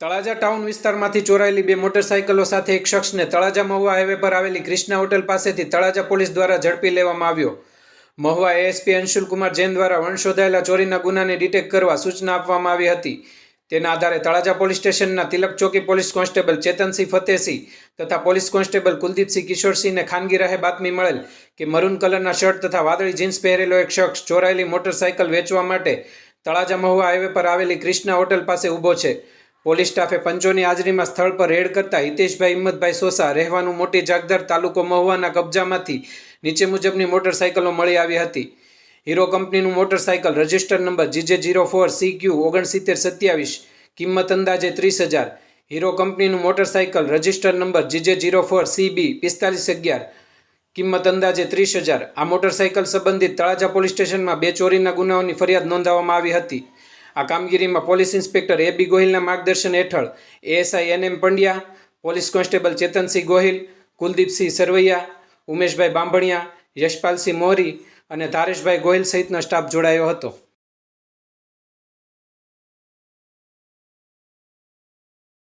Talaja town વિસ્તારમાંથી ચોરાયેલી બે મોટરસાઇકલો સાથે એક શખ્સને તળાજા મહુવા હાઈવે પર આવેલી ક્રિષ્ના હોટલ પાસેથી તળાજા પોલીસ દ્વારા ઝડપી લેવામાં આવ્યો. મહુવા એએસપી અંશુલકુમાર જૈન દ્વારા વણશોધાયેલા ચોરીના ગુનાને ડિટેક્ટ કરવા સૂચના આપવામાં આવી હતી. તેના આધારે તળાજા પોલીસ સ્ટેશનના તિલક ચોકી પોલીસ કોન્સ્ટેબલ ચેતનસિંહ ફતેહસિંહ તથા પોલીસ કોન્સ્ટેબલ કુલદીપસિંહ કિશોરસિંહને ખાનગી રહે બાતમી મળેલ કે મરૂન કલરના શર્ટ તથા વાદળી જીન્સ પહેરેલો એક શખ્સ ચોરાયેલી મોટરસાયકલ વેચવા માટે તળાજા મહુવા હાઈવે પર આવેલી ક્રિષ્ના હોટલ પાસે ઊભો છે. પોલીસ સ્ટાફે પંચોની હાજરીમાં સ્થળ પર રેડ કરતા હિતેશભાઈ હિંમતભાઈ સોસા રહેવાનું મોટી જાગદાર તાલુકો મહુવાના કબજામાંથી નીચે મુજબની મોટરસાયકલો મળી આવી હતી. હીરો કંપનીનું motorcycle register number GJ zero four C Q ઓગણસિત્તેર સત્યાવીસ, કિંમત અંદાજે ત્રીસ હજાર. હીરો કંપનીનું motorcycle register number GJ zero four C B પિસ્તાલીસ અગિયાર, કિંમત અંદાજે ત્રીસ હજાર. આ મોટરસાયકલ સંબંધિત તળાજા પોલીસ સ્ટેશનમાં બે ચોરીના ગુનાઓની ફરિયાદ નોંધાવવામાં આવી હતી. આ કામગીરીમાં પોલીસ ઇન્સ્પેક્ટર એ બી ગોહિલના માર્ગદર્શન હેઠળ ASI N M Pandya, police constable Chetansinh Gohil, Kuldeepsinh Sarvaiya, Umeshbhai Bambhaniya, Yashpalsinh Mori અને ધારેશભાઈ ગોહિલ સહિતનો સ્ટાફ જોડાયો હતો.